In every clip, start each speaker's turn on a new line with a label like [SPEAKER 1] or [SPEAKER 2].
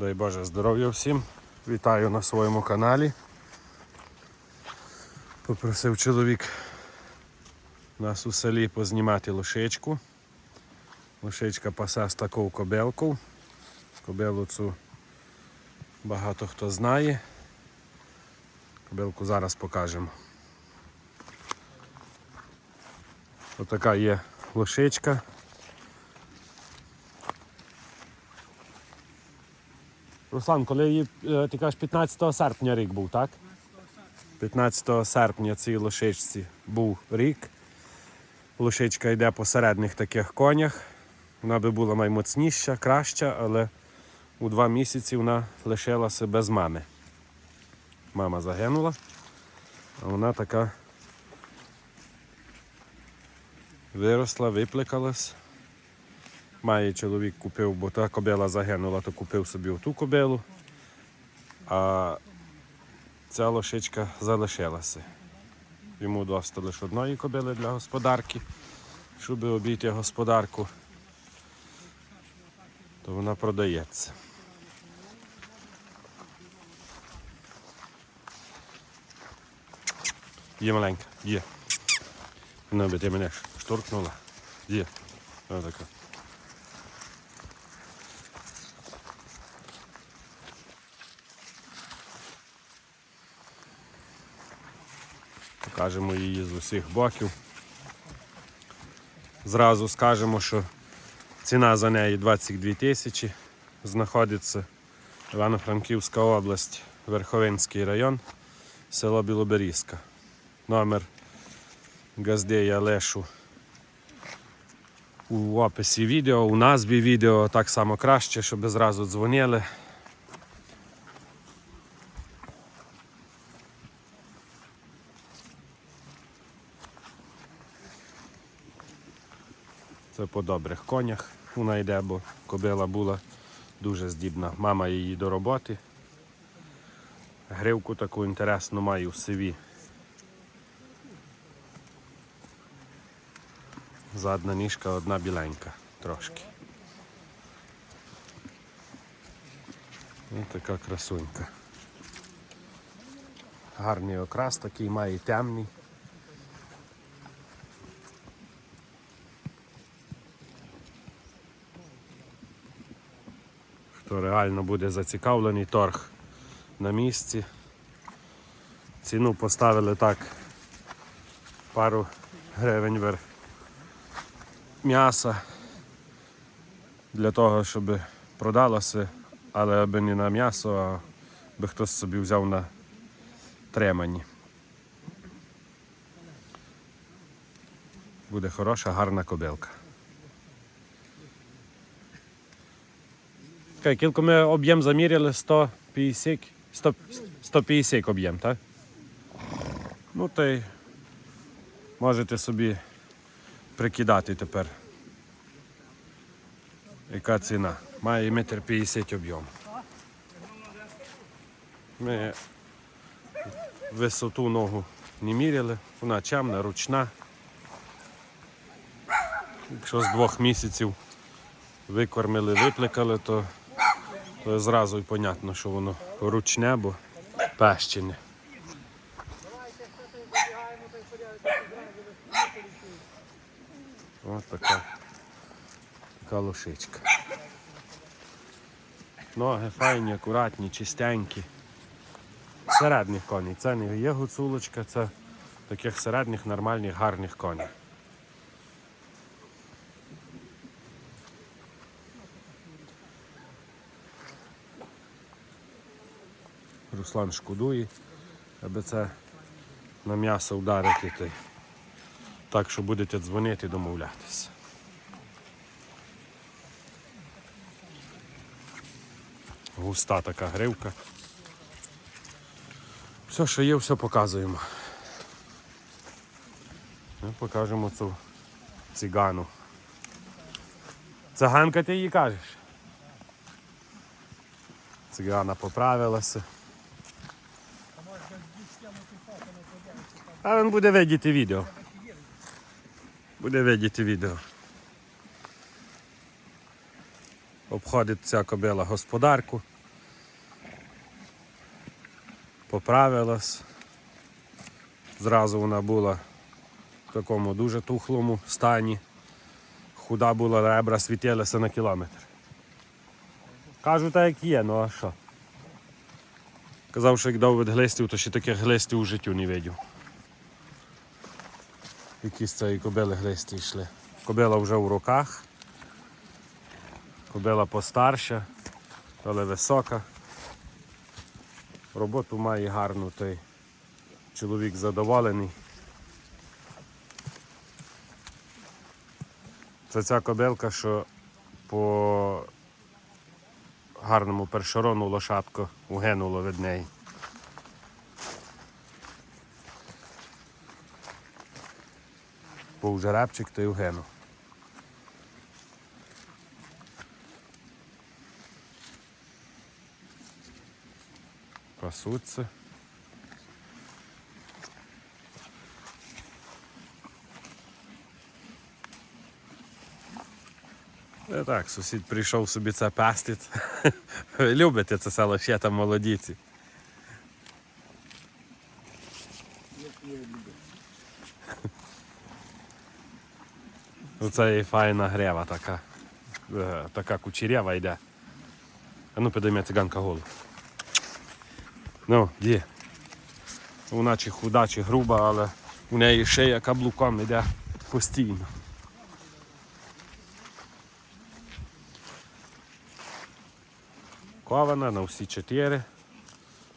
[SPEAKER 1] Дай Боже здоров'я всім. Вітаю на своєму каналі. Попросив чоловік нас у селі познімати лошичку. Лошичка пасе з такою кобелку. Кобилу цю багато хто знає. Кобилку зараз покажемо. Отака є лошичка. Руслан, коли її, е, ти кажеш, 15 серпня рік був, так? 15 серпня цій лошичці був рік. Лошичка йде по середніх таких конях. Вона би була наймоцніша, краща, але у два місяці вона лишилася без мами. Мама загинула, а вона така виросла, виплекалась. Має чоловік купив, бо та кобила загинула, то купив собі ту кобилу, а ця лошичка залишилася. Йому доста лише одної кобили для господарки, щоб обійти господарку, то вона продається. Є маленька, є. Ну, би ти мене штуркнула. Є. Ось така. Покажемо її з усіх боків. Зразу скажемо, що ціна за неї 22 тисячі. Знаходиться Івано-Франківська область, Верховинський район, село Білоберізка. Номер газди я лишу у описі відео, у назві відео так само краще, щоб зразу дзвонили. Це по добрих конях вона йде, бо кобила була дуже здібна. Мама її до роботи. Гривку таку інтересну маю в сиві. Задна ніжка одна біленька трошки. Ось така красунька. Гарний окрас такий, має темний. Хто реально буде зацікавлений торг на місці. Ціну поставили так пару гривень вверх м'яса для того, щоб продалося, але аби не на м'ясо, а би хтось собі взяв на тремані. Буде хороша, гарна кобилка. Кілько ми об'єм заміряли 150, 100, 150 об'єм, так? Ну то й можете собі прикидати тепер. Яка ціна? Має метр 50 об'єм. Ми висоту ногу не міряли, вона чемна, ручна. Якщо з двох місяців викормили, виплекали, то, то зразу й понятно, що воно ручне, бо пещене. Ось така, така лошичка. Ноги файні, акуратні, чистенькі. Середніх коней. Це не є гуцулочка, це таких середніх, нормальних, гарних коней. Руслан шкодує, аби це на м'ясо вдарити. Так що будете дзвонити і домовлятися. Густа така гривка. Все, що є, все показуємо. Ми покажемо цю цигану. Циганка ти її кажеш? Цигана поправилася. А він буде видіти відео. Буде видіти відео. Обходить ця кобила господарку. поправилась. Зразу вона була в такому дуже тухлому стані. Худа була, ребра світилися на кілометр. Кажу так як є, ну а що? Казав, що як дав від глистів, то ще таких глистів у життю не видів. Які з цієї кобили глисті йшли. Кобила вже в руках. Кобила постарша, але висока. Роботу має гарну, той чоловік задоволений. Це ця кобилка, що по гарному першорону лошадко угинуло від неї. Був жеребчик, то угинув. Пасуться. Ну так, сусід прийшов собі це пестить. Ви любите це село ще там молодіці. Оце і файна грева така. Е, Така кучерява йде. А ну підійме циганка голову. Ну, ді. Вона чи худа, чи груба, але у неї шия каблуком йде постійно. Кована на всі чотири.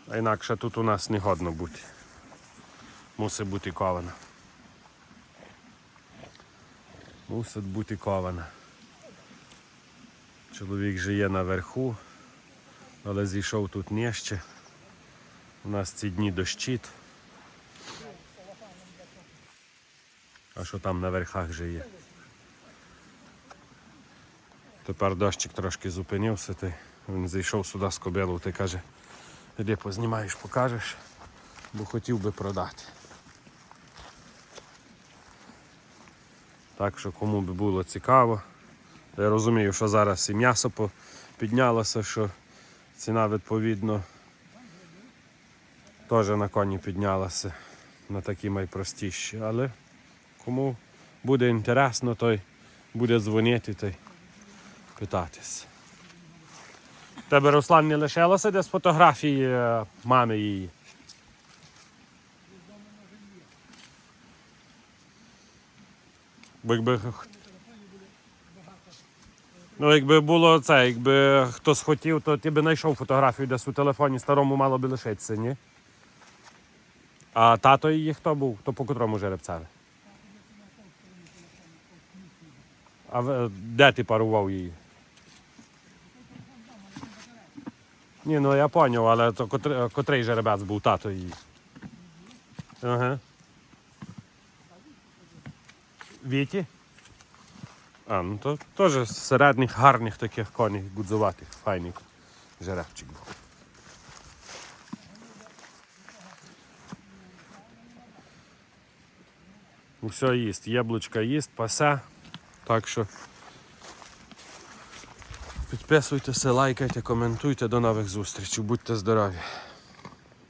[SPEAKER 1] А інакше тут у нас не годно бути. Мусить бути кована. Мусить бути кована. Чоловік же є наверху, але зійшов тут нижче. У нас ці дні дощить. А що там на верхах же є? Тепер дощик трошки зупинився, ти він зайшов сюди з кобилу ти каже, іди познімаєш, покажеш, бо хотів би продати. Так що кому би було цікаво. Я розумію, що зараз і м'ясо піднялося, що ціна відповідно теж на коні піднялася на такі найпростіші. Але кому буде інтересно, той буде дзвонити той питатись. Тебе Руслан не лишилося десь фотографії е, мами її. Бо якби. Ну, якби було це, якби хтось хотів, то ти би знайшов фотографію десь у телефоні старому мало би лишитися, ні? А тато її хто був? То по котрому жеребцеві? А де ти парував її? Ні, ну я поняв, але то котрий, котрий жеребець був тато її. Ага. Віті? А, ну то теж середніх гарних таких коней, гудзуватих, файних жеребчик був. Усе їсть, яблучка їсть, пасе. Так що підписуйтеся, лайкайте, коментуйте. До нових зустрічей. Будьте здорові.